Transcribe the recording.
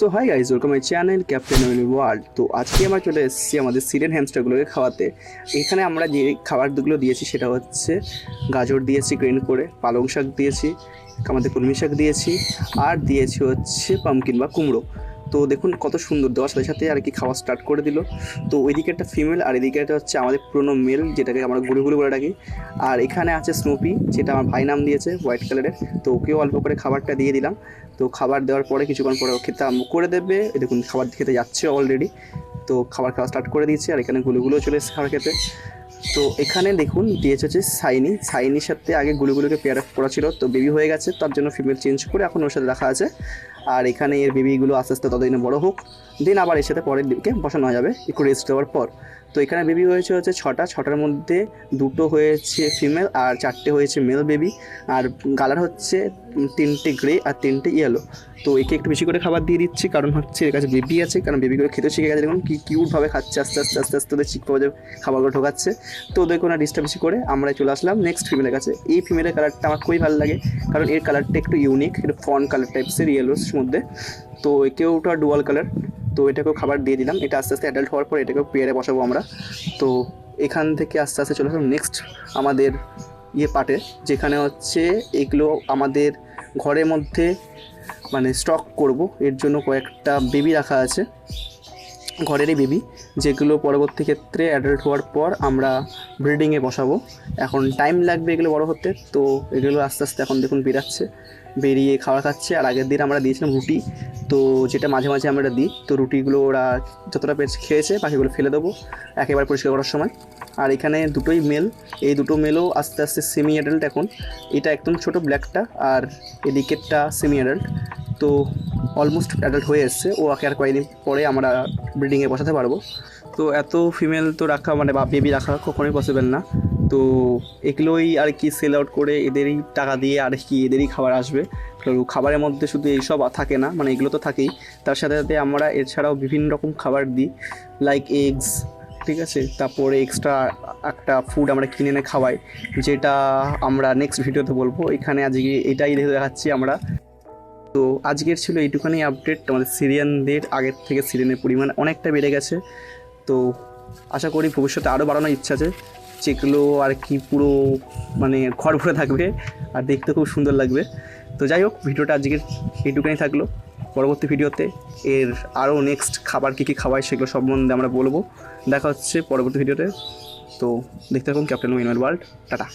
So hi guys welcome my channel captain world তো আজকে আমরা চলে এসেছি আমাদের সিরিয়ান হ্যামস্টারগুলোকে খাওয়াতে। এখানে আমরা যে খাবারগুলো দিয়েছি সেটা হচ্ছে গাজর দিয়েছি গ্রেন করে, পালং শাক দিয়েছি, আমাদের কলমি শাক দিয়েছি, আর দিয়েছি হচ্ছে পামকিন বা কুমড়ো। তো দেখুন কত সুন্দর। দেওয়ার সাথে সাথে আর কি খাওয়া স্টার্ট করে দিল। তো ওইদিকে একটা ফিমেল আর এদিকে একটা হচ্ছে আমাদের পুরোনো মেল যেটাকে আমরা গুড়ি গুড়ি করে ডাকি। আর এখানে আছে স্নুপি যেটা আমার ভাই নাম দিয়েছে হোয়াইট কালারের তো ওকেও অল্প করে খাবারটা দিয়ে দিলাম। তো খাবার দেওয়ার পরে কিছুক্ষণ পরে খেতে করে দেবে। দেখুন খাবার খেতে যাচ্ছে অলরেডি তো খাবার খাওয়া স্টার্ট করে দিয়েছে আর এখানে গুলোগুলো চলে এসেছে খাবার খেতে। তো এখানে দেখুন দিয়েছে হচ্ছে সাইনি। সাইনির সাথে আগে গুলিগুলোকে পেয়ার করা ছিল। তো বেবি হয়ে গেছে, তার জন্য ফিমেল চেঞ্জ করে এখন ওর সাথে রাখা আছে। আর এখানে এর বেবিগুলো আস্তে আস্তে ততদিনে বড় হোক। দেন আবার এর সাথে পরের দিকে বসানো যাবে, একটু রেস্ট দেওয়ার পর। তো এখানে বেবি হয়েছে হচ্ছে ছটা, ছটার মধ্যে দুটো হয়েছে ফিমেল আর চারটে হয়েছে মেল বেবি আর কালার হচ্ছে তিনটে গ্রে আর তিনটে ইয়েলো তো একে একটু বেশি করে খাবার দিয়ে দিচ্ছি, কারণ হচ্ছে এর কাছে বেবি আছে, কারণ বেবিগুলো খেতে শিখে গেছে। দেখুন কি কিউটভাবে খাচ্ছে, আস্তে আস্তে আস্তে আস্তে ওদের চিক পাওয়া খাবারগুলো ঢোকাচ্ছে। তো ওদের কোনো ডিস্টার্ব বেশি করে আমরা চলে আসলাম নেক্সট ফিমেলের কাছে। এই ফিমেলের কালারটা আমার খুবই ভালো লাগে, কারণ এর কালারটা একটু ইউনিক একটু ফন কালার টাইপসের ইয়েলোর মধ্যে। তো একেও ওটা ডুয়াল কালার তো এটাকেও খাবার দিয়ে দিলাম। এটা আস্তে আস্তে অ্যাডাল্ট হওয়ার পর এটাকেও পেয়ারে বসাবো আমরা। তো এখান থেকে আস্তে আস্তে চলে আসলাম নেক্সট আমাদের ইয়ে পার্টে যেখানে হচ্ছে এগুলো আমাদের ঘরের মধ্যে মানে স্টক করব। এর জন্য কয়েকটা বেবি রাখা আছে। ঘরেরই বেবি যেগুলো পরবর্তী ক্ষেত্রে অ্যাডাল্ট হওয়ার পর আমরা ব্রিডিংয়ে বসাবো। এখন টাইম লাগবে এগুলো বড় হতে, তো এগুলো আস্তে আস্তে এখন দেখুন বেরাচ্ছে বেরিয়ে খাবার খাচ্ছে, আর আগের দিন আমরা দিয়েছিলাম রুটি, তো যেটা মাঝে মাঝে আমরা দিই। তো রুটিগুলো ওরা যতটা পেয়েছে খেয়েছে, বাকিগুলো ফেলে দেবো একেবারে পরিষ্কার করার সময়। আর এখানে দুটোই মেল এই দুটো মেলও আস্তে আস্তে সেমি অ্যাডাল্ট এখন। এটা একদম ছোট ব্ল্যাকটা আর এদিকেরটা সেমি অ্যাডাল্ট তো অলমোস্ট অ্যাডাল্ট হয়ে এসছে। ও আর কয়েকদিন পরে আমরা ব্রিডিংয়ে বসাতে পারব। তো এত ফিমেল তো রাখা মানে বা বেবি রাখা কখনোই পসিবল না। তো এগুলোই আর কি সেল আউট করে এদেরই টাকা দিয়ে আর কি এদেরই খাবার আসবে। তো খাবারের মধ্যে শুধু এইসব থাকে না মানে এগুলো তো থাকেই। তার সাথে সাথে আমরা এছাড়াও বিভিন্ন রকম খাবার দিই লাইক এগস ঠিক আছে? তারপরে এক্সট্রা একটা ফুড আমরা কিনে এনে খাওয়াই, যেটা আমরা নেক্সট ভিডিওতে বলব। এখানে আজকে এটাই দেখাচ্ছি আমরা। তো আজকের ছিল এইটুখানি আপডেট আমাদের সিরিয়ানদের আগের থেকে সিরিয়ানের পরিমাণ অনেকটা বেড়ে গেছে। তো আশা করি ভবিষ্যতে আরও বাড়ানোর ইচ্ছা আছে। যেগুলো আর কি পুরো মানে ঘর ভরে থাকবে আর দেখতে খুব সুন্দর লাগবে। তো যাই হোক, ভিডিওটা আজকের এইটুখানি থাকল। পরবর্তী ভিডিওতে এর আরও নেক্সট খাবার কী কী খাওয়ায় সেগুলো সম্বন্ধে আমরা বলব। দেখা হচ্ছে পরবর্তী ভিডিওতে। তো দেখতে থাকুন ক্যাপ্টেন উইনার ওয়ার্ল্ড টাটা।